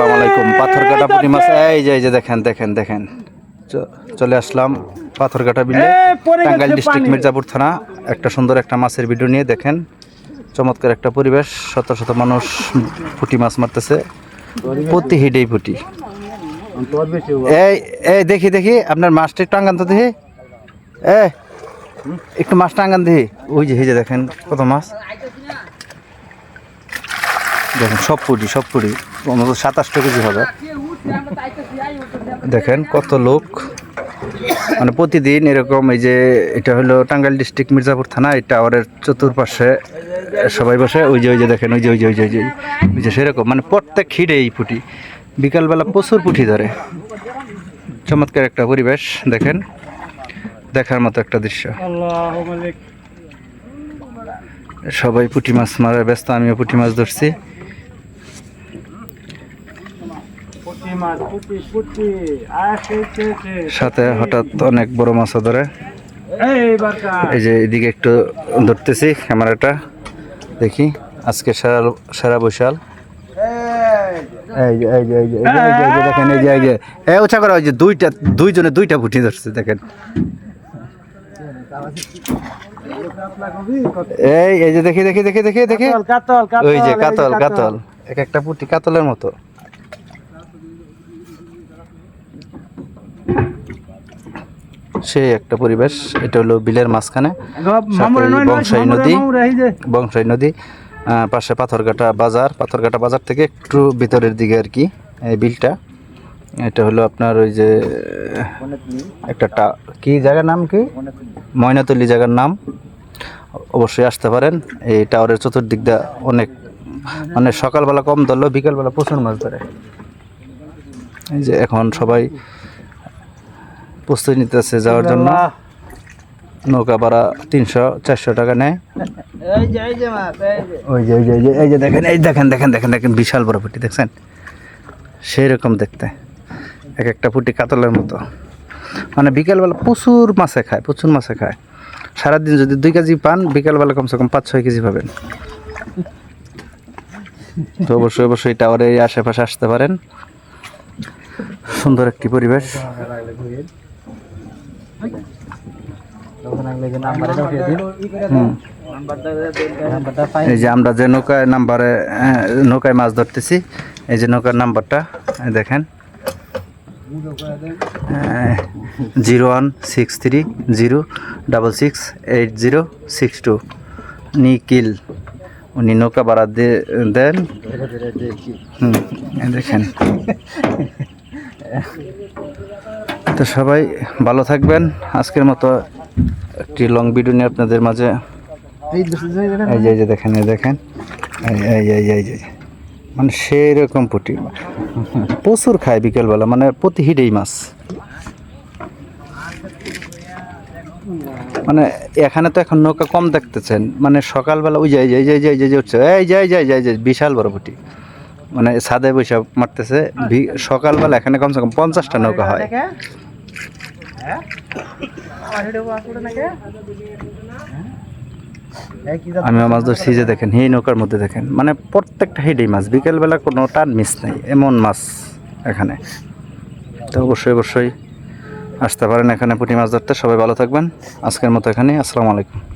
আলাইকুম। পাথরঘাটা পুঁটি মাছ এই যে এই যে দেখেন দেখেন দেখেন। চলে আসলাম পাথরঘাটা বিলে। টাঙ্গাইল ডিস্ট্রিক্ট মির্জাপুর থানা। একটা সুন্দর একটা মাছের ভিডিও নিয়ে দেখেন। চমৎকার একটা পরিবেশ। শত শত মানুষ পুঁটি মাছ মারতেছে। প্রতি হিডেই পুঁটি। এই এই দেখি দেখি। আপনার মাছটা একটু আঙ্গান তো দেখি। এ একটু মাছটা আঙ্গান দেখি। ওই যে এই যে দেখেন কত মাছ। দেখেন সব পুটি সব পুটি অন্তত সাতাশটা কেজি হবে। দেখেন কত লোক। মানে প্রতিদিন এরকম এই যে এটা হলো টাঙ্গাইল ডিস্ট্রিক্ট মির্জাপুর থানা এই টাওয়ারের চতুর্পাশে সবাই বসে। ওই যে ওই যে দেখেন ওই যে ওই যে ওই যে ওই যে ওই যে সেরকম। মানে প্রত্যেক খিড়ে এই পুটি। বিকালবেলা প্রচুর পুঁটি ধরে। চমৎকার একটা পরিবেশ দেখেন। দেখার মতো একটা দৃশ্য। সবাই পুঁটি মাছ মারার ব্যস্ত আমিও পুঁটি মাছ ধরছি। সাথে হঠাৎ অনেক বড় মাছও ধরে। এই যে এদিকে একটু ধরতেছি ক্যামেরাটা। দেখি আজকে সারা সারা বৈশাল। এই দেখেন যে যে। উঁচা করা যে দুইটা দুইজনে দুইটা ফুটি ধরছে দেখেন। এই এই যে দেখি দেখি দেখি দেখি দেখি ওই যে কাতল। কাতল। এক একটা পুটি কাতলের মতো। সেই একটা পরিবেশ এটা হলো বিলের মাঝখানে। বংশাই নদী বংশাই নদী পাশে পাথরঘাটা বাজার। পাথরঘাটা বাজার থেকে একটু ভিতরের দিকে আর কি এই বিলটা। এটা হলো আপনার ওই যে একটা টা কি জায়গার নাম কি? ময়নাতলি জায়গার নাম। অবশ্যই আসতে পারেন। এই টাওয়ারের চতুর্দিক দিয়ে অনেক মানে সকালবেলা কম ধরলেও বিকালবেলা প্রচুর মাছ ধরে। এই যে এখন সবাই প্রস্তুতি নিতেছে যাওয়ার জন্য। নৌকা ভাড়া তিনশো চারশো টাকা নেয়। ওই যে ওই যে ওই যে এই যে দেখেন এই দেখেন দেখেন দেখেন দেখেন বিশাল বড় পুঁটি দেখছেন? সেই রকম দেখতে। এক একটা পুঁটি কাতলের মতো। মানে বিকেলবেলা প্রচুর মাছে খায় প্রচুর মাছে খায়। সারাদিন যদি দুই কেজি পান বিকেলবেলা কমসে কম পাঁচ ছয় কেজি পাবেন। তো অবশ্যই অবশ্যই টাওয়ারে এই আশেপাশে আসতে পারেন। সুন্দর একটি পরিবেশ। এই যে আমরা যে নৌকায় নাম্বারে নৌকায় মাছ ধরতেছি, এই যে নৌকার নাম্বারটা দেখেন। Zero one six three zero double six eight zero six two. Nikhil উনি নৌকা ভাড়া দিয়ে দেন। দেখেন। তো সবাই ভালো থাকবেন। আজকের মতো একটি লং ভিডিও নিয়ে আপনাদের মাঝে এই যে দেখেন, এই দেখেন। মানে সেই রকম পুটি। প্রচুর খায় বিকেলবেলা মানে প্রতি হিডেই মাছ। মানে এখানে তো এখন নৌকা কম দেখতেছেন। মানে সকালবেলা ওই যাই যাই যাই যাই যাই উঠছে এই যাই যাই যাই যাই বিশাল বড় পুটি। মানে ছাদে বৈশাখ মারতেছে। ভি- সকালবেলা এখানে কমসে কম পঞ্চাশটা নৌকা হয়। আমি মাছ ধরছি যে দেখেন এই নৌকার মধ্যে দেখেন। মানে প্রত্যেকটা হেডেই মাছ বিকেলবেলা কোনো টান মিস নেই। এমন মাছ এখানে। তো অবশ্যই অবশ্যই আসতে পারেন এখানে পুঁটি মাছ ধরতে। সবাই ভালো থাকবেন। আজকের মতো এখানে আসসালামু আলাইকুম।